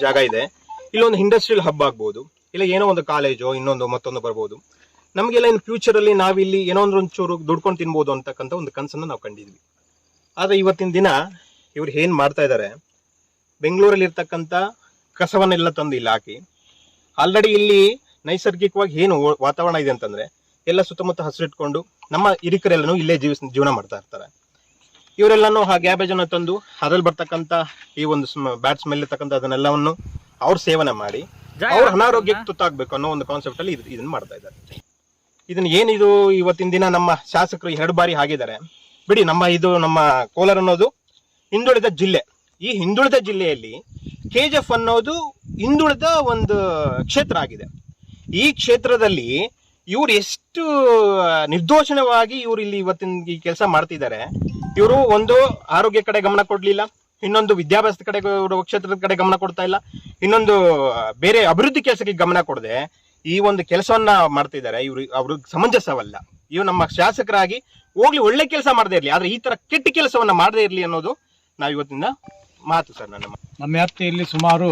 ಜಾಗ ಇದೆ. ಇಲ್ಲೊಂದು ಇಂಡಸ್ಟ್ರಿಯಲ್ ಹಬ್ ಆಗ್ಬೋದು. ಇಲ್ಲ ಏನೋ ಒಂದು ಕಾಲೇಜು ಇನ್ನೊಂದು ಮತ್ತೊಂದು ಬರ್ಬೋದು. ನಮಗೆಲ್ಲ ಅಲ್ಲಿ ನಾವಿಲ್ಲಿ ಏನೋ ಒಂದು ಒಂಚೂರು ದುಡ್ಕೊಂಡು ತಿನ್ಬೋದು ಅಂತಕ್ಕಂಥ ಒಂದು ಕನಸನ್ನು ನಾವು ಕಂಡಿದ್ವಿ. ಆದ್ರೆ ಇವತ್ತಿನ ದಿನ ಇವ್ರು ಏನ್ ಮಾಡ್ತಾ ಇದ್ದಾರೆ ಬೆಂಗಳೂರಲ್ಲಿ ಇರ್ತಕ್ಕಂಥ ಕಸವನ್ನೆಲ್ಲ ತಂದು ಇಲ್ಲಿ ಹಾಕಿ ಆಲ್ರೆಡಿ ಇಲ್ಲಿ ನೈಸರ್ಗಿಕವಾಗಿ ಏನು ವಾತಾವರಣ ಇದೆ ಅಂತಂದ್ರೆ, ಎಲ್ಲ ಸುತ್ತಮುತ್ತ ಹಸಿರಿಟ್ಕೊಂಡು ನಮ್ಮ ಹಿರಿಕರೆಲ್ಲನೂ ಇಲ್ಲೇ ಜೀವಿಸ್, ಜೀವನ ಮಾಡ್ತಾ ಇರ್ತಾರೆ. ಇವರೆಲ್ಲನೂ ಆ ಗ್ಯಾಬೇಜ್ ಅನ್ನು ತಂದು ಅದ್ರಲ್ಲಿ ಬರ್ತಕ್ಕಂತ ಈ ಒಂದು ಬ್ಯಾಡ್ ಸ್ಮೆಲ್ ಇರ್ತಕ್ಕಂಥ ಅದನ್ನೆಲ್ಲವನ್ನು ಅವ್ರು ಸೇವನೆ ಮಾಡಿ ಅವ್ರ ಅನಾರೋಗ್ಯಕ್ಕೆ ತುತ್ತಾಗ್ಬೇಕು ಅನ್ನೋ ಒಂದು ಕಾನ್ಸೆಪ್ಟ್ ಅಲ್ಲಿ ಇದನ್ನ ಮಾಡ್ತಾ ಇದ್ದಾರೆ. ಇದನ್ನ ಏನಿದು ಇವತ್ತಿನ ದಿನ ನಮ್ಮ ಶಾಸಕರು ಎರಡು ಬಾರಿ ಆಗಿದ್ದಾರೆ ಬಿಡಿ ನಮ್ಮ ಇದು ನಮ್ಮ ಕೋಲಾರ ಅನ್ನೋದು ಹಿಂದುಳಿದ ಜಿಲ್ಲೆ. ಈ ಹಿಂದುಳಿದ ಜಿಲ್ಲೆಯಲ್ಲಿ ಕೆ ಜಿ ಎಫ್ ಅನ್ನೋದು ಹಿಂದುಳಿದ ಒಂದು ಕ್ಷೇತ್ರ ಆಗಿದೆ. ಈ ಕ್ಷೇತ್ರದಲ್ಲಿ ಇವ್ರು ಎಷ್ಟು ನಿರ್ದೋಷಣವಾಗಿ ಇವ್ರು ಇಲ್ಲಿ ಇವತ್ತಿನ ಈ ಕೆಲಸ ಮಾಡ್ತಿದ್ದಾರೆ ಇವರು ಒಂದು ಆರೋಗ್ಯ ಕಡೆ ಗಮನ ಕೊಡ್ಲಿಲ್ಲ, ಇನ್ನೊಂದು ವಿದ್ಯಾಭ್ಯಾಸದ ಕಡೆ ಕ್ಷೇತ್ರದ ಕಡೆ ಗಮನ ಕೊಡ್ತಾ ಇಲ್ಲ, ಇನ್ನೊಂದು ಬೇರೆ ಅಭಿವೃದ್ಧಿ ಕೆಲಸಕ್ಕೆ ಗಮನ ಕೊಡದೆ, ಈ ಒಂದು ಕೆಲಸವನ್ನ ಮಾಡ್ತಿದ್ದಾರೆ, ಇವ್ರು ಅವ್ರಿಗೆ ಸಮಂಜಸವಲ್ಲ ಇವು ನಮ್ಮ ಶಾಸಕರಾಗಿ ಹೋಗ್ಲಿ, ಒಳ್ಳೆ ಕೆಲಸ ಮಾಡದೇ ಇರಲಿ, ಆದ್ರೆ ಈ ತರ ಕೆಟ್ಟ ಕೆಲಸವನ್ನ ಮಾಡದೇ ಇರಲಿ ಅನ್ನೋದು ನಾವು ಇವತ್ತಿನ ಮಾತು ಸರ್ ನನ್ನ. ನಮ್ಮ ವ್ಯಾಪ್ತಿಯಲ್ಲಿ ಸುಮಾರು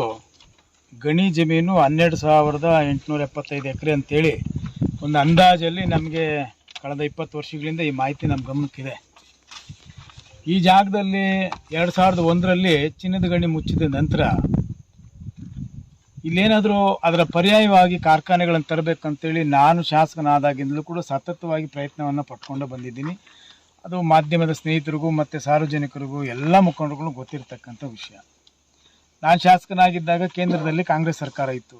ಗಣಿ ಜಮೀನು ಹನ್ನೆರಡು ಸಾವಿರದ ಎಂಟುನೂರ ಎಪ್ಪತ್ತೈದು ಎಕರೆ ಅಂತೇಳಿ ಒಂದು ಅಂದಾಜಲ್ಲಿ ನಮಗೆ ಕಳೆದ ಇಪ್ಪತ್ತು ವರ್ಷಗಳಿಂದ ಈ ಮಾಹಿತಿ ನಮ್ಮ ಗಮನಕ್ಕಿದೆ ಈ ಜಾಗದಲ್ಲಿ ಎರಡು ಸಾವಿರದ ಒಂದರಲ್ಲಿ ಚಿನ್ನದ ಗಣಿ ಮುಚ್ಚಿದ ನಂತರ ಇಲ್ಲೇನಾದರೂ ಅದರ ಪರ್ಯಾಯವಾಗಿ ಕಾರ್ಖಾನೆಗಳನ್ನು ತರಬೇಕಂತೇಳಿ ನಾನು ಶಾಸಕನಾದಾಗಿಂದಲೂ ಕೂಡ ಸತತವಾಗಿ ಪ್ರಯತ್ನವನ್ನು ಪಟ್ಕೊಂಡು ಬಂದಿದ್ದೀನಿ. ಅದು ಮಾಧ್ಯಮದ ಸ್ನೇಹಿತರಿಗೂ ಮತ್ತು ಸಾರ್ವಜನಿಕರಿಗೂ ಎಲ್ಲ ಮುಖಂಡರುಗಳು ಗೊತ್ತಿರತಕ್ಕಂಥ ವಿಷಯ. ನಾನು ಶಾಸಕನಾಗಿದ್ದಾಗ ಕೇಂದ್ರದಲ್ಲಿ ಕಾಂಗ್ರೆಸ್ ಸರ್ಕಾರ ಇತ್ತು.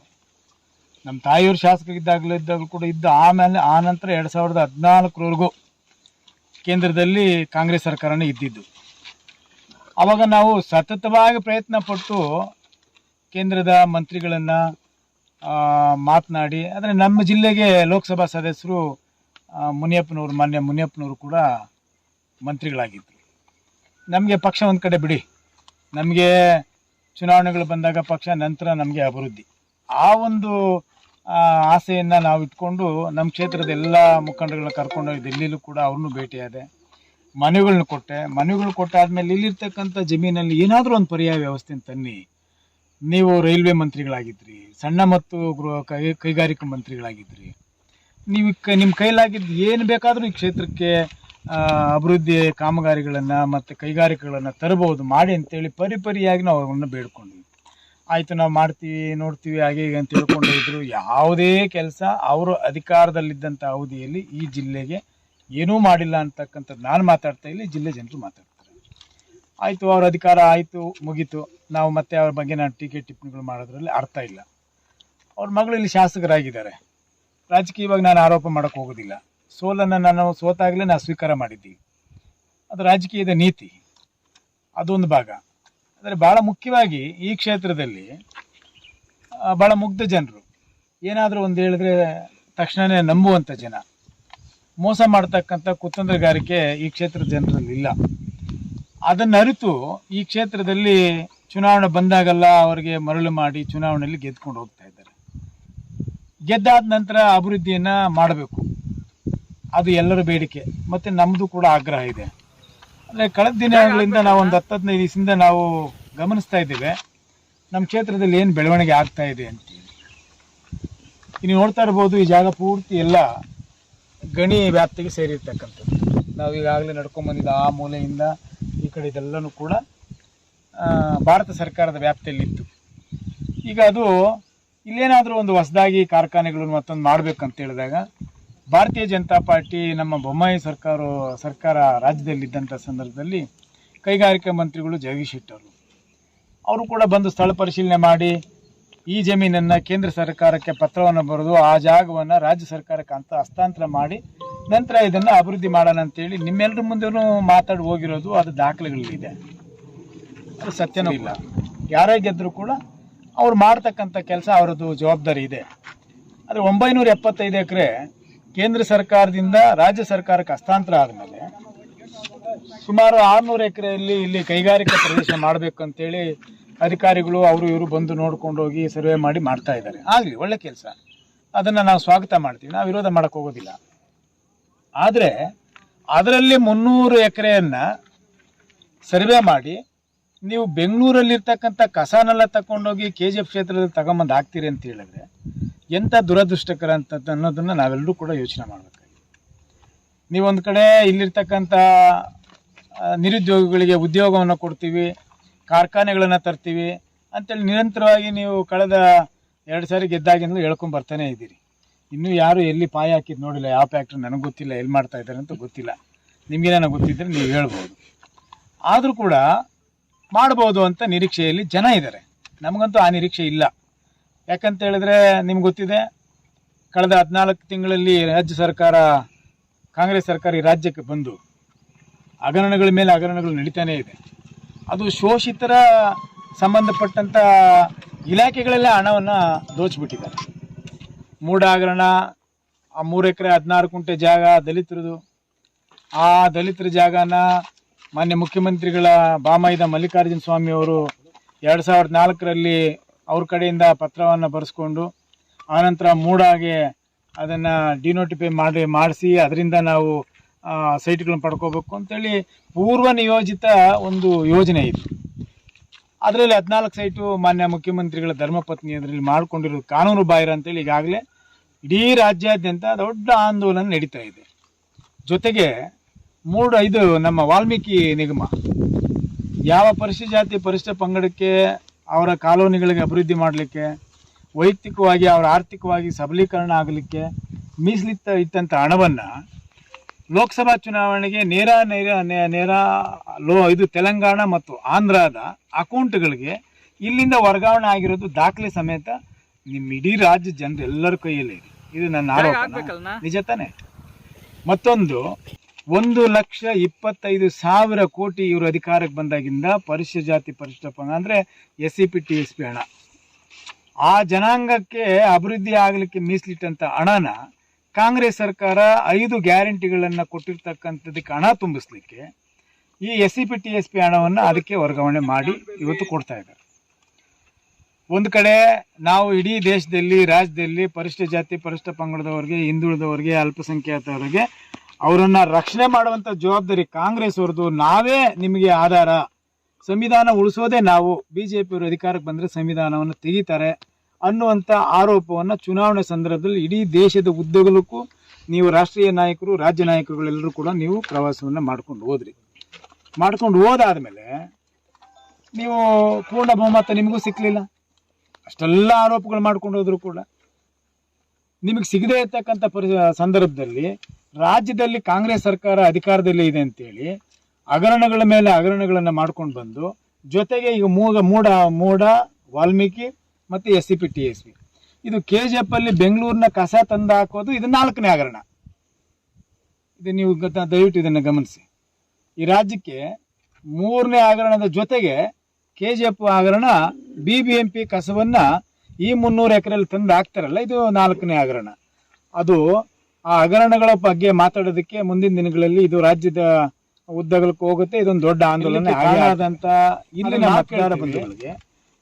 ನಮ್ಮ ತಾಯಿಯವರು ಶಾಸಕರಿದ್ದಾಗಲೂ ಇದ್ದಾಗಲೂ ಕೂಡ ಇದ್ದ ಆಮೇಲೆ ಆ ನಂತರ ಎರಡು ಸಾವಿರದ ಹದಿನಾಲ್ಕರವರೆಗೂ ಕೇಂದ್ರದಲ್ಲಿ ಕಾಂಗ್ರೆಸ್ ಸರ್ಕಾರನೇ ಇದ್ದಿದ್ದು. ಅವಾಗ ನಾವು ಸತತವಾಗಿ ಪ್ರಯತ್ನ ಪಟ್ಟು ಕೇಂದ್ರದ ಮಂತ್ರಿಗಳನ್ನು ಮಾತನಾಡಿ ಅಂದರೆ ನಮ್ಮ ಜಿಲ್ಲೆಗೆ ಲೋಕಸಭಾ ಸದಸ್ಯರು ಮುನಿಯಪ್ಪನವರು, ಮಾನ್ಯ ಮುನಿಯಪ್ಪನವರು ಕೂಡ ಮಂತ್ರಿಗಳಾಗಿದ್ದರು ನಮಗೆ ಪಕ್ಷ ಒಂದು ಕಡೆ ಬಿಡಿ. ನಮಗೆ ಚುನಾವಣೆಗಳು ಬಂದಾಗ ಪಕ್ಷ, ನಂತರ ನಮಗೆ ಅಭಿವೃದ್ಧಿ. ಆ ಒಂದು ಆಸೆಯನ್ನು ನಾವು ಇಟ್ಕೊಂಡು ನಮ್ಮ ಕ್ಷೇತ್ರದ ಎಲ್ಲ ಮುಖಂಡಗಳನ್ನ ಕರ್ಕೊಂಡೋಗಿ ದಿಲ್ಲಿಲೂ ಕೂಡ ಅವ್ರನ್ನೂ ಭೇಟಿಯಾದೆ. ಮನೆಗಳನ್ನ ಕೊಟ್ಟೆ. ಮನೆಗಳು ಕೊಟ್ಟಾದ್ಮೇಲೆ ಇಲ್ಲಿರ್ತಕ್ಕಂಥ ಜಮೀನಲ್ಲಿ ಏನಾದರೂ ಒಂದು ಪರ್ಯಾಯ ವ್ಯವಸ್ಥೆನ ತನ್ನಿ ನೀವು ರೈಲ್ವೆ ಮಂತ್ರಿಗಳಾಗಿದ್ರಿ, ಸಣ್ಣ ಮತ್ತು ಗೃಹ ಕೈ, ಕೈಗಾರಿಕಾ ಮಂತ್ರಿಗಳಾಗಿದ್ರಿ. ನೀವು ಕ, ನಿಮ್ಮ ಕೈಲಾಗಿದ್ದು ಏನು ಬೇಕಾದರೂ ಈ ಕ್ಷೇತ್ರಕ್ಕೆ ಅಭಿವೃದ್ಧಿ ಕಾಮಗಾರಿಗಳನ್ನು ಮತ್ತು ಕೈಗಾರಿಕೆಗಳನ್ನು ತರಬಹುದು, ಮಾಡಿ ಅಂತೇಳಿ ಪರಿಪರಿಯಾಗಿ ನಾವು ಅವ್ರನ್ನ ಬೇಡ್ಕೊಂಡ್ವಿ. ಆಯಿತು ನಾವು ಮಾಡ್ತೀವಿ, ನೋಡ್ತೀವಿ, ಹಾಗೆ ಹೀಗೆ ಅಂತ ಹೇಳ್ಕೊಂಡು ಇದ್ದರು ಯಾವುದೇ ಕೆಲಸ ಅವರು ಅಧಿಕಾರದಲ್ಲಿದ್ದಂಥ ಅವಧಿಯಲ್ಲಿ ಈ ಜಿಲ್ಲೆಗೆ ಏನೂ ಮಾಡಿಲ್ಲ ಅಂತಕ್ಕಂಥದ್ದು ನಾನು ಮಾತಾಡ್ತಾ ಇಲ್ಲಿ ಜಿಲ್ಲೆ ಜನರು ಮಾತಾಡ್ತಾರೆ. ಆಯಿತು, ಅವ್ರ ಅಧಿಕಾರ ಆಯಿತು, ಮುಗೀತು. ನಾವು ಮತ್ತೆ ಅವ್ರ ಬಗ್ಗೆ ನಾನು ಟೀಕೆ ಟಿಪ್ಪಣಿಗಳು ಮಾಡೋದ್ರಲ್ಲಿ ಅರ್ಥ ಇಲ್ಲ. ಅವ್ರ ಮಗಳು ಇಲ್ಲಿ ಶಾಸಕರಾಗಿದ್ದಾರೆ. ರಾಜಕೀಯವಾಗಿ ನಾನು ಆರೋಪ ಮಾಡೋಕೆ ಹೋಗೋದಿಲ್ಲ. ಸೋಲನ್ನು ನಾನು ಸೋತಾಗಲೇ ನಾನು ಸ್ವೀಕಾರ ಮಾಡಿದ್ದೀವಿ. ಅದು ರಾಜಕೀಯದ ನೀತಿ. ಅದೊಂದು ಭಾಗ. ಅಂದರೆ ಭಾಳ ಮುಖ್ಯವಾಗಿ ಈ ಕ್ಷೇತ್ರದಲ್ಲಿ ಭಾಳ ಮುಗ್ಧ ಜನರು. ಏನಾದರೂ ಒಂದು ಹೇಳಿದ್ರೆ ತಕ್ಷಣವೇ ನಂಬುವಂಥ ಜನ. ಮೋಸ ಮಾಡ್ತಕ್ಕಂಥ ಕುತಂತ್ರಗಾರಿಕೆ ಈ ಕ್ಷೇತ್ರದ ಜನರಲ್ಲಿ ಇಲ್ಲ. ಅದನ್ನು ಅರಿತು ಈ ಕ್ಷೇತ್ರದಲ್ಲಿ ಚುನಾವಣೆ ಬಂದಾಗೆಲ್ಲ ಅವರಿಗೆ ಮರಳು ಮಾಡಿ ಚುನಾವಣೆಯಲ್ಲಿ ಗೆದ್ಕೊಂಡು ಹೋಗ್ತಾ ಇದ್ದಾರೆ. ಗೆದ್ದಾದ ನಂತರ ಅಭಿವೃದ್ಧಿಯನ್ನು ಮಾಡಬೇಕು. ಅದು ಎಲ್ಲರ ಬೇಡಿಕೆ. ಮತ್ತು ನಮ್ಮದು ಕೂಡ ಆಗ್ರಹ ಇದೆ. ಅಂದರೆ ಕಳೆದ ದಿನಗಳಿಂದ ನಾವು ಒಂದು ಹತ್ತು ಹದಿನೈದು ದಿವಸದಿಂದ ನಾವು ಗಮನಿಸ್ತಾ ಇದ್ದೇವೆ. ನಮ್ಮ ಕ್ಷೇತ್ರದಲ್ಲಿ ಏನು ಬೆಳವಣಿಗೆ ಆಗ್ತಾ ಇದೆ ಅಂತೇಳಿ ಇನ್ನು ನೋಡ್ತಾ ಇರ್ಬೋದು ಈ ಜಾಗ ಪೂರ್ತಿ ಎಲ್ಲ ಗಣಿ ವ್ಯಾಪ್ತಿಗೆ ಸೇರಿರ್ತಕ್ಕಂಥದ್ದು. ನಾವು ಈಗಾಗಲೇ ನಡ್ಕೊಂಬಂದಿದ್ದ ಆ ಮೂಲೆಯಿಂದ ಈ ಕಡೆ ಇದೆಲ್ಲನೂ ಕೂಡ ಭಾರತ ಸರ್ಕಾರದ ವ್ಯಾಪ್ತಿಯಲ್ಲಿತ್ತು. ಈಗ ಅದು ಇಲ್ಲೇನಾದರೂ ಒಂದು ಹೊಸದಾಗಿ ಕಾರ್ಖಾನೆಗಳನ್ನು ಮತ್ತೊಂದು ಮಾಡಬೇಕಂತ ಹೇಳಿದಾಗ ಭಾರತೀಯ ಜನತಾ ಪಾರ್ಟಿ ನಮ್ಮ ಬೊಮ್ಮಾಯಿ ಸರ್ಕಾರ ಸರ್ಕಾರ ರಾಜ್ಯದಲ್ಲಿದ್ದಂಥ ಸಂದರ್ಭದಲ್ಲಿ ಕೈಗಾರಿಕಾ ಮಂತ್ರಿಗಳು ಜಗದೀಶ್ ಶೆಟ್ಟರು ಅವರು. ಕೂಡ ಬಂದು ಸ್ಥಳ ಪರಿಶೀಲನೆ ಮಾಡಿ ಈ ಜಮೀನನ್ನು ಕೇಂದ್ರ ಸರ್ಕಾರಕ್ಕೆ ಪತ್ರವನ್ನು ಬರೆದು ಆ ಜಾಗವನ್ನು ರಾಜ್ಯ ಸರ್ಕಾರಕ್ಕೆ ಅಂತ ಹಸ್ತಾಂತರ ಮಾಡಿ ನಂತರ ಇದನ್ನು ಅಭಿವೃದ್ಧಿ ಮಾಡೋಣ ಅಂತೇಳಿ ನಿಮ್ಮೆಲ್ಲರ ಮುಂದೆನೂ ಮಾತಾಡಿ ಹೋಗಿರೋದು ಅದು ದಾಖಲೆಗಳಿದೆ ಅದು ಸತ್ಯನೂ ಇಲ್ಲ. ಯಾರೇ ಗೆದ್ದರೂ ಕೂಡ ಅವ್ರು ಮಾಡ್ತಕ್ಕಂಥ ಕೆಲಸ ಅವರದ್ದು ಜವಾಬ್ದಾರಿ ಇದೆ. ಆದರೆ ಒಂಬೈನೂರ ಎಪ್ಪತ್ತೈದು ಎಕರೆ ಕೇಂದ್ರ ಸರ್ಕಾರದಿಂದ ರಾಜ್ಯ ಸರ್ಕಾರಕ್ಕೆ ಹಸ್ತಾಂತರ ಆದಮೇಲೆ ಸುಮಾರು ಆರುನೂರು ಎಕರೆಯಲ್ಲಿ ಇಲ್ಲಿ ಕೈಗಾರಿಕಾ ಪ್ರದೇಶ ಮಾಡಬೇಕು ಅಂತೇಳಿ ಅಧಿಕಾರಿಗಳು, ಅವರು ಇವರು ಬಂದು ನೋಡ್ಕೊಂಡು ಹೋಗಿ ಸರ್ವೆ ಮಾಡಿ ಮಾಡ್ತಾ ಇದ್ದಾರೆ. ಆಗಲಿ, ಒಳ್ಳೆ ಕೆಲಸ. ಅದನ್ನು ನಾವು ಸ್ವಾಗತ ಮಾಡ್ತೀವಿ. ನಾವು ವಿರೋಧ ಮಾಡೋಕ್ಕೆ ಹೋಗೋದಿಲ್ಲ. ಆದರೆ ಅದರಲ್ಲಿ ಮುನ್ನೂರು ಎಕರೆಯನ್ನು ಸರ್ವೆ ಮಾಡಿ ನೀವು ಬೆಂಗಳೂರಲ್ಲಿರ್ತಕ್ಕಂಥ ಕಸನೆಲ್ಲ ತಗೊಂಡೋಗಿ ಕೆ ಜಿ ಎಫ್ ಕ್ಷೇತ್ರದಲ್ಲಿ ತಗೊಂಬಂದು ಹಾಕ್ತೀರಿ ಅಂತ ಹೇಳಿದ್ರೆ ಎಂಥ ದುರದೃಷ್ಟಕರ ಅಂತ ಅನ್ನೋದನ್ನು ನಾವೆಲ್ಲರೂ ಕೂಡ ಯೋಚನೆ ಮಾಡಬೇಕಾಗಿದೆ. ನೀವೊಂದು ಕಡೆ ಇಲ್ಲಿರ್ತಕ್ಕಂಥ ನಿರುದ್ಯೋಗಿಗಳಿಗೆ ಉದ್ಯೋಗವನ್ನು ಕೊಡ್ತೀವಿ, ಕಾರ್ಖಾನೆಗಳನ್ನು ತರ್ತೀವಿ, ಅಂತೇಳಿ ನಿರಂತರವಾಗಿ ನೀವು ಕಳೆದ ಎರಡು ಸಾರಿ ಗೆದ್ದಾಗಿಂದಲೂ ಹೇಳ್ಕೊಂಡು ಬರ್ತಾನೆ ಇದ್ದೀರಿ. ಇನ್ನೂ ಯಾರು ಎಲ್ಲಿ ಪಾಯ ಹಾಕಿದ್ದು ನೋಡಿಲ್ಲ, ಯಾವ ಫ್ಯಾಕ್ಟ್ರಿ ನನಗೆ ಗೊತ್ತಿಲ್ಲ ಎಲ್ಲಿ ಮಾಡ್ತಾ ಇದ್ದಾರೆ ಅಂತ ಗೊತ್ತಿಲ್ಲ. ನಿಮಗೇನೋ ಗೊತ್ತಿದ್ದರೆ ನೀವು ಹೇಳ್ಬೋದು. ಆದರೂ ಕೂಡ ಮಾಡ್ಬೋದು ಅಂತ ನಿರೀಕ್ಷೆಯಲ್ಲಿ ಜನ ಇದ್ದಾರೆ. ನಮಗಂತೂ ಆ ನಿರೀಕ್ಷೆ ಇಲ್ಲ. ಯಾಕಂತ ಹೇಳಿದ್ರೆ ನಿಮ್ಗೆ ಗೊತ್ತಿದೆ, ಕಳೆದ ಹದಿನಾಲ್ಕು ತಿಂಗಳಲ್ಲಿ ರಾಜ್ಯ ಸರ್ಕಾರ, ಕಾಂಗ್ರೆಸ್ ಸರ್ಕಾರ ಈ ರಾಜ್ಯಕ್ಕೆ ಬಂದು ಹಗರಣಗಳ ಮೇಲೆ ಹಗರಣಗಳು ನಡೀತಾನೇ ಇದೆ. ಅದು ಶೋಷಿತರ ಸಂಬಂಧಪಟ್ಟಂಥ ಇಲಾಖೆಗಳೆಲ್ಲ ಹಣವನ್ನು ದೋಚಿಬಿಟ್ಟಿದ್ದಾರೆ. ಮೂಡ ಹಗರಣ, ಆ ಮೂರು ಎಕರೆ ಹದಿನಾರು ಕುಂಟೆ ಜಾಗ ದಲಿತರದು. ಆ ದಲಿತರ ಜಾಗನ ಮಾನ್ಯ ಮುಖ್ಯಮಂತ್ರಿಗಳ ಬಾಮಾಯಿದ ಮಲ್ಲಿಕಾರ್ಜುನ ಸ್ವಾಮಿ ಅವರು ಎರಡು ಸಾವಿರದ ನಾಲ್ಕರಲ್ಲಿ ಅವ್ರ ಕಡೆಯಿಂದ ಪತ್ರವನ್ನು ಬರೆಸ್ಕೊಂಡು ಆನಂತರ ಮೂಡಾಗೆ ಅದನ್ನು ಡಿನೋಟಿಫೈ ಮಾಡಿ, ಮಾಡಿಸಿ, ಅದರಿಂದ ನಾವು ಸೈಟ್ಗಳನ್ನ ಪಡ್ಕೋಬೇಕು ಅಂತೇಳಿ ಪೂರ್ವ ನಿಯೋಜಿತ ಒಂದು ಯೋಜನೆ ಇದು. ಅದರಲ್ಲಿ ಹದಿನಾಲ್ಕು ಸೈಟು ಮಾನ್ಯ ಮುಖ್ಯಮಂತ್ರಿಗಳ ಧರ್ಮಪತ್ನಿ ಅದರಲ್ಲಿ ಮಾಡಿಕೊಂಡಿರೋದು ಕಾನೂನು ಬಾಹಿರ ಅಂತೇಳಿ ಈಗಾಗಲೇ ಇಡೀ ರಾಜ್ಯಾದ್ಯಂತ ದೊಡ್ಡ ಆಂದೋಲನ ನಡೀತಾ ಇದೆ. ಜೊತೆಗೆ ಮೂರು ಇದು ನಮ್ಮ ವಾಲ್ಮೀಕಿ ನಿಗಮ ಯಾವ ಪರಿಶಿಷ್ಟ ಜಾತಿ ಪರಿಶಿಷ್ಟ ಪಂಗಡಕ್ಕೆ ಅವರ ಕಾಲೋನಿಗಳಿಗೆ ಅಭಿವೃದ್ಧಿ ಮಾಡಲಿಕ್ಕೆ ವೈಯಕ್ತಿಕವಾಗಿ ಅವರ ಆರ್ಥಿಕವಾಗಿ ಸಬಲೀಕರಣ ಆಗಲಿಕ್ಕೆ ಮೀಸಲಿತ್ತ ಇತ್ತಂಥ ಹಣವನ್ನು ಲೋಕಸಭಾ ಚುನಾವಣೆಗೆ ನೇರ ನೇರ ನೇರ ಲೋ ಇದು ತೆಲಂಗಾಣ ಮತ್ತು ಆಂಧ್ರದ ಅಕೌಂಟ್ಗಳಿಗೆ ಇಲ್ಲಿಂದ ವರ್ಗಾವಣೆ ಆಗಿರೋದು ದಾಖಲೆ ಸಮೇತ ನಿಮ್ಮ ಇಡೀ ರಾಜ್ಯ ಜನರು ಎಲ್ಲರ ಕೈಯಲ್ಲಿ ಇದೆ ಇದು ನನ್ನ ಆರೋಪ ನಿಜ ತಾನೆ? ಮತ್ತೊಂದು ಒಂದು ಲಕ್ಷ ಇಪ್ಪತ್ತೈದು ಸಾವಿರ ಕೋಟಿ ಇವರು ಅಧಿಕಾರಕ್ಕೆ ಬಂದಾಗಿಂದ ಪರಿಶಿಷ್ಟ ಜಾತಿ ಪರಿಶಿಷ್ಟ ಪಂಗ ಅಂದರೆ S C P T S P ಹಣ. ಆ ಜನಾಂಗಕ್ಕೆ ಅಭಿವೃದ್ಧಿ ಆಗಲಿಕ್ಕೆ ಮೀಸಲಿಟ್ಟಂಥ ಹಣನ ಕಾಂಗ್ರೆಸ್ ಸರ್ಕಾರ ಐದು ಗ್ಯಾರಂಟಿಗಳನ್ನು ಕೊಟ್ಟಿರ್ತಕ್ಕಂಥದ್ದಕ್ಕೆ ಹಣ ತುಂಬಿಸ್ಲಿಕ್ಕೆ ಈ S C P T S P ಹಣವನ್ನು ಅದಕ್ಕೆ ವರ್ಗಾವಣೆ ಮಾಡಿ ಇವತ್ತು ಕೊಡ್ತಾ ಇದ್ದಾರೆ. ಒಂದು ಕಡೆ ನಾವು ಇಡೀ ದೇಶದಲ್ಲಿ, ರಾಜ್ಯದಲ್ಲಿ ಪರಿಶಿಷ್ಟ ಜಾತಿ ಪರಿಶಿಷ್ಟ ಪಂಗಡದವ್ರಿಗೆ, ಹಿಂದುಳಿದವರಿಗೆ ಅಲ್ಪಸಂಖ್ಯಾತವರಿಗೆ ಅವರನ್ನ ರಕ್ಷಣೆ ಮಾಡುವಂತ ಜವಾಬ್ದಾರಿ ಕಾಂಗ್ರೆಸ್ ಅವ್ರದ್ದು. ನಾವೇ ನಿಮಗೆ ಆಧಾರ. ಸಂವಿಧಾನ ಉಳಿಸೋದೇ ನಾವು. ಬಿಜೆಪಿ ಅವರು ಅಧಿಕಾರಕ್ಕೆ ಬಂದರೆ ಸಂವಿಧಾನವನ್ನು ತೆಗಿತಾರೆ ಅನ್ನುವಂಥ ಆರೋಪವನ್ನು ಚುನಾವಣೆ ಸಂದರ್ಭದಲ್ಲಿ ಇಡೀ ದೇಶದ ಉದ್ದಗಲಕ್ಕೂ ನೀವು ರಾಷ್ಟ್ರೀಯ ನಾಯಕರು, ರಾಜ್ಯ ನಾಯಕರುಗಳೆಲ್ಲರೂ ಕೂಡ ನೀವು ಪ್ರವಾಸವನ್ನು ಮಾಡ್ಕೊಂಡು ಹೋದ್ರಿ. ಮಾಡ್ಕೊಂಡು ಹೋದಾದ್ಮೇಲೆ ನೀವು ಪೂರ್ಣ ಬಹುಮತ ನಿಮಗೂ ಸಿಕ್ಕಲಿಲ್ಲ ಅಷ್ಟೆಲ್ಲ ಆರೋಪಗಳು ಮಾಡ್ಕೊಂಡು ಹೋದ್ರು ಕೂಡ. ನಿಮಗೆ ಸಿಗದೇ ಇರ್ತಕ್ಕಂಥ ಪರಿ ಸಂದರ್ಭದಲ್ಲಿ ರಾಜ್ಯದಲ್ಲಿ ಕಾಂಗ್ರೆಸ್ ಸರ್ಕಾರ ಅಧಿಕಾರದಲ್ಲಿ ಇದೆ ಅಂತೇಳಿ ಹಗರಣಗಳ ಮೇಲೆ ಹಗರಣಗಳನ್ನು ಮಾಡ್ಕೊಂಡು ಬಂದು ಜೊತೆಗೆ ಈಗ ಮೂಗ, ಮೂಡ ಮೂಡ, ವಾಲ್ಮೀಕಿ ಮತ್ತು S C P T S P ಇದು ಕೆ ಜಿ ಎಫ್ ಅಲ್ಲಿ ಬೆಂಗಳೂರಿನ ಕಸ ತಂದು ಹಾಕೋದು ಇದು ನಾಲ್ಕನೇ ಹಗರಣ. ಇದು ನೀವು ದಯವಿಟ್ಟು ಇದನ್ನು ಗಮನಿಸಿ. ಈ ರಾಜ್ಯಕ್ಕೆ ಮೂರನೇ ಹಗರಣದ ಜೊತೆಗೆ ಕೆ ಜಿ ಎಫ್ ಹಗರಣ ಬಿ ಬಿ ಎಂ ಪಿ ಕಸವನ್ನು ಈ ಮುನ್ನೂರು ಎಕರೆಯಲ್ಲಿ ತಂದು ಹಾಕ್ತಾರಲ್ಲ ಇದು ನಾಲ್ಕನೇ ಹಗರಣ. ಅದು ಆ ಹಗರಣಗಳ ಬಗ್ಗೆ ಮಾತಾಡೋದಕ್ಕೆ ಮುಂದಿನ ದಿನಗಳಲ್ಲಿ ಇದು ರಾಜ್ಯದ ಉದ್ದಗಲಕ್ಕೆ ಹೋಗುತ್ತೆ ಇದೊಂದು ದೊಡ್ಡ ಆಂದೋಲನ ಆದಂತ ಇಲ್ಲಿನ ಮತದಾರ ಬಂಧುಗಳಿಗೆ.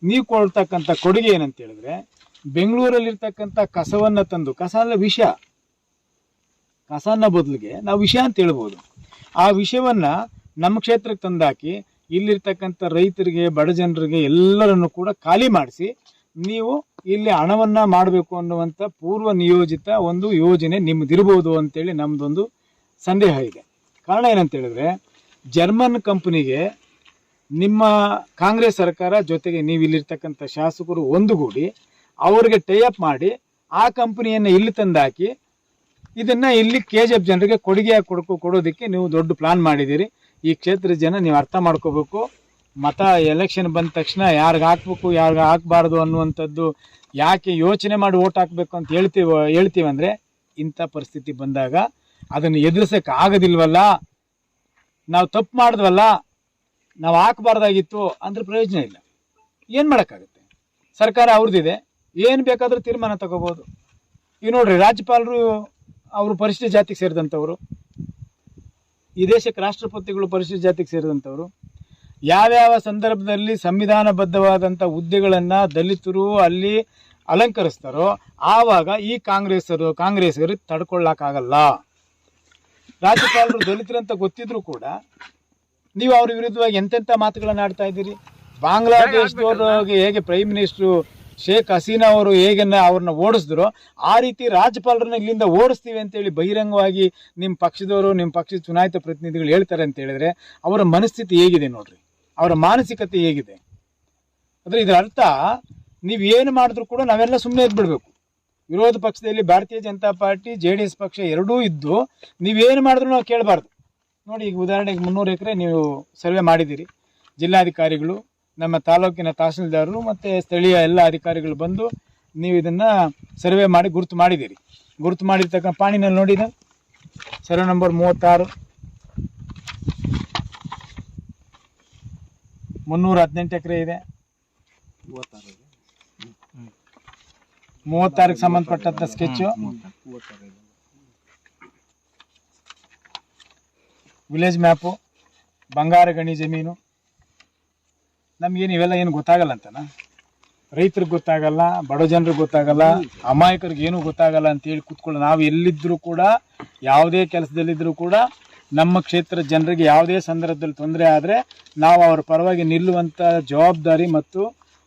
ನೀವು ಕೊಡ್ತಕ್ಕಂಥ ಕೊಡುಗೆ ಏನಂತ ಹೇಳಿದ್ರೆ ಬೆಂಗಳೂರಲ್ಲಿರ್ತಕ್ಕಂಥ ಕಸವನ್ನ ತಂದು ಕಸ ಅಂದ್ರೆ ವಿಷ. ಕಸನ ಬದಲಿಗೆ ನಾವು ವಿಷ ಅಂತ ಹೇಳ್ಬೋದು. ಆ ವಿಷಯವನ್ನ ನಮ್ಮ ಕ್ಷೇತ್ರಕ್ಕೆ ತಂದಾಕಿ ಇಲ್ಲಿರ್ತಕ್ಕಂಥ ರೈತರಿಗೆ ಬಡ ಜನರಿಗೆ ಎಲ್ಲರನ್ನು ಕೂಡ ಖಾಲಿ ಮಾಡಿಸಿ ನೀವು ಇಲ್ಲಿ ಹಣವನ್ನ ಮಾಡಬೇಕು ಅನ್ನುವಂಥ ಪೂರ್ವ ನಿಯೋಜಿತ ಒಂದು ಯೋಜನೆ ನಿಮ್ಮದಿರ್ಬೋದು ಅಂತೇಳಿ ನಮ್ಮದೊಂದು ಸಂದೇಹ ಇದೆ. ಕಾರಣ ಏನಂತ ಹೇಳಿದ್ರೆ, ಜರ್ಮನ್ ಕಂಪನಿಗೆ ನಿಮ್ಮ ಕಾಂಗ್ರೆಸ್ ಸರ್ಕಾರ ಜೊತೆಗೆ ನೀವು ಇಲ್ಲಿರ್ತಕ್ಕಂಥ ಶಾಸಕರು ಒಂದುಗೂಡಿ ಅವರಿಗೆ ಟೈಅಪ್ ಮಾಡಿ ಆ ಕಂಪನಿಯನ್ನು ಇಲ್ಲಿ ತಂದಾಕಿ ಇದನ್ನ ಇಲ್ಲಿ ಕೆ ಜಿ ಎಫ್ ಜನರಿಗೆ ಕೊಡುಗೆಯಾಗಿ ಕೊಡ್ಕೊ ಕೊಡೋದಕ್ಕೆ ನೀವು ದೊಡ್ಡ ಪ್ಲಾನ್ ಮಾಡಿದ್ದೀರಿ. ಈ ಕ್ಷೇತ್ರದ ಜನ ನೀವು ಅರ್ಥ ಮಾಡ್ಕೋಬೇಕು. ಮತ ಎಲೆಕ್ಷನ್ ಬಂದ ತಕ್ಷಣ ಯಾರಿಗೆ ಹಾಕ್ಬೇಕು, ಯಾರಿಗೆ ಹಾಕ್ಬಾರ್ದು ಅನ್ನುವಂಥದ್ದು ಯಾಕೆ ಯೋಚನೆ ಮಾಡಿ ಓಟ್ ಹಾಕಬೇಕು ಅಂತ ಹೇಳ್ತೀವ ಹೇಳ್ತೀವಿ ಅಂದರೆ ಇಂಥ ಪರಿಸ್ಥಿತಿ ಬಂದಾಗ ಅದನ್ನು ಎದುರಿಸಕ್ಕೆ ಆಗೋದಿಲ್ವಲ್ಲ, ನಾವು ತಪ್ಪು ಮಾಡಿದ್ವಲ್ಲ, ನಾವು ಹಾಕಬಾರ್ದಾಗಿತ್ತು ಅಂದ್ರೆ ಪ್ರಯೋಜನ ಇಲ್ಲ. ಏನು ಮಾಡೋಕ್ಕಾಗುತ್ತೆ? ಸರ್ಕಾರ ಅವ್ರದ್ದಿದೆ ಏನು ಬೇಕಾದರೂ ತೀರ್ಮಾನ ತಗೋಬೋದು. ಈಗ ನೋಡ್ರಿ, ರಾಜ್ಯಪಾಲರು ಅವರು ಪರಿಶಿಷ್ಟ ಜಾತಿಗೆ ಸೇರಿದಂಥವ್ರು ಈ ದೇಶಕ್ಕೆ ರಾಷ್ಟ್ರಪತಿಗಳು ಪರಿಶಿಷ್ಟ ಜಾತಿಗೆ ಸೇರಿದಂಥವ್ರು ಯಾವ್ಯಾವ ಸಂದರ್ಭದಲ್ಲಿ ಸಂವಿಧಾನಬದ್ಧವಾದಂಥ ಹುದ್ದೆಗಳನ್ನು ದಲಿತರು ಅಲ್ಲಿ ಅಲಂಕರಿಸ್ತಾರೋ ಆವಾಗ ಈ ಕಾಂಗ್ರೆಸ್ಸರು ಕಾಂಗ್ರೆಸ್ಸರು ತಡ್ಕೊಳ್ಳೋಕ್ಕಾಗಲ್ಲ. ರಾಜ್ಯಪಾಲರು ದಲಿತರಂತ ಗೊತ್ತಿದ್ರು ಕೂಡ ನೀವು ಅವ್ರ ವಿರುದ್ಧವಾಗಿ ಎಂತೆಂಥ ಮಾತುಗಳನ್ನ ಆಡ್ತಾ ಇದ್ದೀರಿ? ಬಾಂಗ್ಲಾದೇಶದವ್ರಿಗೆ ಹೇಗೆ ಪ್ರೈಮ್ ಮಿನಿಸ್ಟ್ರು ಶೇಖ್ ಹಸೀನಾ ಅವರು ಹೇಗನ್ನ ಅವ್ರನ್ನ ಓಡಿಸಿದ್ರು, ಆ ರೀತಿ ರಾಜ್ಯಪಾಲರನ್ನ ಇಲ್ಲಿಂದ ಓಡಿಸ್ತೀವಿ ಅಂತೇಳಿ ಬಹಿರಂಗವಾಗಿ ನಿಮ್ಮ ಪಕ್ಷದವರು ನಿಮ್ಮ ಪಕ್ಷದ ಚುನಾಯಿತ ಪ್ರತಿನಿಧಿಗಳು ಹೇಳ್ತಾರೆ ಅಂತ ಹೇಳಿದ್ರೆ ಅವರ ಮನಸ್ಥಿತಿ ಹೇಗಿದೆ ನೋಡ್ರಿ? ಅವರ ಮಾನಸಿಕತೆ ಹೇಗಿದೆ? ಅಂದ್ರೆ ಇದರ ಅರ್ಥ ನೀವು ಏನು ಮಾಡಿದ್ರು ಕೂಡ ನಾವೆಲ್ಲ ಸುಮ್ಮನೆ ಇದ್ಬಿಡ್ಬೇಕು. ವಿರೋಧ ಪಕ್ಷದಲ್ಲಿ Bharatiya Janata party, J D S ಪಕ್ಷ ಎರಡೂ ಇದ್ದು ನೀವೇನು ಮಾಡಿದ್ರು ನಾವು ಕೇಳಬಾರ್ದು. ನೋಡಿ, ಈಗ ಉದಾಹರಣೆಗೆ ಮುನ್ನೂರು ಎಕರೆ ನೀವು ಸರ್ವೆ ಮಾಡಿದ್ದೀರಿ. ಜಿಲ್ಲಾಧಿಕಾರಿಗಳು, ನಮ್ಮ ತಾಲೂಕಿನ ತಹಸೀಲ್ದಾರರು ಮತ್ತು ಸ್ಥಳೀಯ ಎಲ್ಲ ಅಧಿಕಾರಿಗಳು ಬಂದು ನೀವು ಇದನ್ನು ಸರ್ವೆ ಮಾಡಿ ಗುರುತು ಮಾಡಿದ್ದೀರಿ. ಗುರುತು ಮಾಡಿರ್ತಕ್ಕಂಥ ಪಾಣಿನಲ್ಲಿ ನೋಡಿದ ಸರ್ವೆ ನಂಬರ್ ಮೂವತ್ತಾರು. ಮುನ್ನೂರ ಹದಿನೆಂಟು ಎಕರೆ ಇದೆ. ಮೂವತ್ತಾರಕ್ಕೆ ಸಂಬಂಧಪಟ್ಟಂತ ಸ್ಕೆಚ್ ವಿಲೇಜ್ ಮ್ಯಾಪು ಬಂಗಾರ ಗಣಿ ಜಮೀನು. ನಮ್ಗೇನು ಇವೆಲ್ಲ ಏನು ಗೊತ್ತಾಗಲ್ಲ ಅಂತನಾ? ರೈತರಿಗೆ ಗೊತ್ತಾಗಲ್ಲ, ಬಡ ಜನರಿಗೆ ಗೊತ್ತಾಗಲ್ಲ, ಅಮಾಯಕರಿಗೆ ಏನೂ ಗೊತ್ತಾಗಲ್ಲ ಅಂತೇಳಿ ಕೂತ್ಕೊಳ್ಳೋ ನಾವು ಎಲ್ಲಿದ್ದರೂ ಕೂಡ, ಯಾವುದೇ ಕೆಲಸದಲ್ಲಿದ್ದರೂ ಕೂಡ ನಮ್ಮ ಕ್ಷೇತ್ರದ ಜನರಿಗೆ ಯಾವುದೇ ಸಂದರ್ಭದಲ್ಲಿ ತೊಂದರೆ ಆದರೆ ನಾವು ಅವರ ಪರವಾಗಿ ನಿಲ್ಲುವಂಥ ಜವಾಬ್ದಾರಿ ಮತ್ತು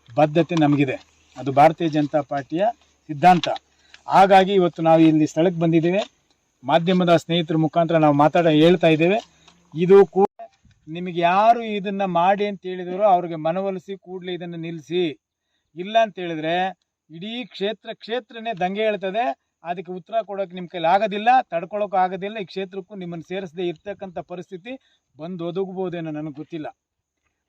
ಬದ್ಧತೆ ನಮಗಿದೆ. ಅದು ಭಾರತೀಯ ಜನತಾ ಪಾರ್ಟಿಯ ಸಿದ್ಧಾಂತ. ಹಾಗಾಗಿ ಇವತ್ತು ನಾವು ಇಲ್ಲಿ ಸ್ಥಳಕ್ಕೆ ಬಂದಿದ್ದೇವೆ. ಮಾಧ್ಯಮದ ಸ್ನೇಹಿತರ ಮುಖಾಂತರ ನಾವು ಮಾತಾಡ ಹೇಳ್ತಾ ಇದ್ದೇವೆ. ಇದು ಕೂಡ ನಿಮಗೆ ಯಾರು ಇದನ್ನು ಮಾಡಿ ಅಂತ ಹೇಳಿದರೋ ಅವ್ರಿಗೆ ಮನವೊಲಿಸಿ ಕೂಡಲೇ ಇದನ್ನು ನಿಲ್ಲಿಸಿ ಇಲ್ಲ ಅಂತ ಹೇಳಿದ್ರೆ ಇಡೀ ಕ್ಷೇತ್ರ ಕ್ಷೇತ್ರನೇ ದಂಗೆ ಹೇಳ್ತದೆ. ಅದಕ್ಕೆ ಉತ್ತರ ಕೊಡೋಕೆ ನಿಮ್ಮ ಕೈಲಿ ಆಗೋದಿಲ್ಲ ತಡ್ಕೊಳಕ್ಕೂ ಆಗೋದಿಲ್ಲ, ಈ ಕ್ಷೇತ್ರಕ್ಕೂ ನಿಮ್ಮನ್ನು ಸೇರಿಸದೆ ಇರ್ತಕ್ಕಂಥ ಪರಿಸ್ಥಿತಿ ಬಂದು ಒದಗಬಹುದೇನೋ ನನಗೆ ಗೊತ್ತಿಲ್ಲ.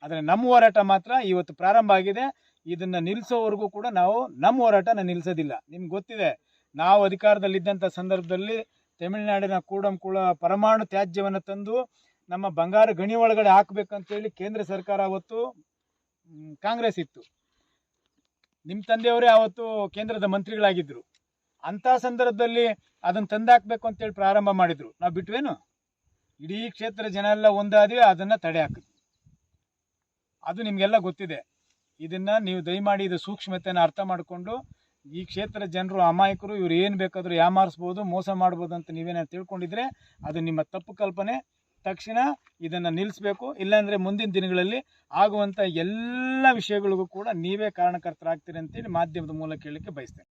ಆದರೆ ನಮ್ಮ ಹೋರಾಟ ಮಾತ್ರ ಇವತ್ತು ಪ್ರಾರಂಭ ಆಗಿದೆ. ಇದನ್ನು ನಿಲ್ಲಿಸೋವರೆಗೂ ಕೂಡ ನಾವು ನಮ್ಮ ಹೋರಾಟನ ನಿಲ್ಲಿಸೋದಿಲ್ಲ ನಿಮ್ಗೆ ಗೊತ್ತಿದೆ, ನಾವು ಅಧಿಕಾರದಲ್ಲಿದ್ದಂಥ ಸಂದರ್ಭದಲ್ಲಿ ತಮಿಳುನಾಡಿನ ಕೂಡಂಕುಳ ಪರಮಾಣು ತ್ಯಾಜ್ಯವನ್ನು ತಂದು ನಮ್ಮ ಬಂಗಾರ ಗಣಿ ಒಳಗಡೆ ಹಾಕ್ಬೇಕಂತೇಳಿ ಕೇಂದ್ರ ಸರ್ಕಾರ ಅವತ್ತು ಕಾಂಗ್ರೆಸ್ ಇತ್ತು. ನಿಮ್ಮ ತಂದೆಯವರೇ ಅವತ್ತು ಕೇಂದ್ರದ ಮಂತ್ರಿಗಳಾಗಿದ್ದರು. ಅಂಥ ಸಂದರ್ಭದಲ್ಲಿ ಅದನ್ನು ತಂದಾಕ್ಬೇಕು ಅಂತೇಳಿ ಪ್ರಾರಂಭ ಮಾಡಿದ್ರು. ನಾವು ಬಿಟ್ವೇನು? ಇಡೀ ಕ್ಷೇತ್ರ ಜನ ಎಲ್ಲ ಒಂದಾದ್ವಿ, ಅದನ್ನು ತಡೆ ಹಾಕಿದ್ವಿ. ಅದು ನಿಮಗೆಲ್ಲ ಗೊತ್ತಿದೆ. ಇದನ್ನ ನೀವು ದಯಮಾಡಿ ಇದು ಸೂಕ್ಷ್ಮತೆಯನ್ನು ಅರ್ಥ ಮಾಡಿಕೊಂಡು ಈ ಕ್ಷೇತ್ರ ಜನರು ಅಮಾಯಕರು, ಇವ್ರು ಏನು ಬೇಕಾದರೂ ಯಾಮಾರಿಸ್ಬೋದು, ಮೋಸ ಮಾಡ್ಬೋದು ಅಂತ ನೀವೇನಾದ್ರು ತಿಳ್ಕೊಂಡಿದ್ರೆ ಅದು ನಿಮ್ಮ ತಪ್ಪು ಕಲ್ಪನೆ. ತಕ್ಷಣ ಇದನ್ನು ನಿಲ್ಲಿಸಬೇಕು ಇಲ್ಲಾಂದರೆ ಮುಂದಿನ ದಿನಗಳಲ್ಲಿ ಆಗುವಂಥ ಎಲ್ಲ ವಿಷಯಗಳಿಗೂ ಕೂಡ ನೀವೇ ಕಾರಣಕರ್ತರಾಗ್ತೀರಿ ಅಂತೇಳಿ ಮಾಧ್ಯಮದ ಮೂಲಕ ಹೇಳಲಿಕ್ಕೆ ಬಯಸ್ತೇನೆ.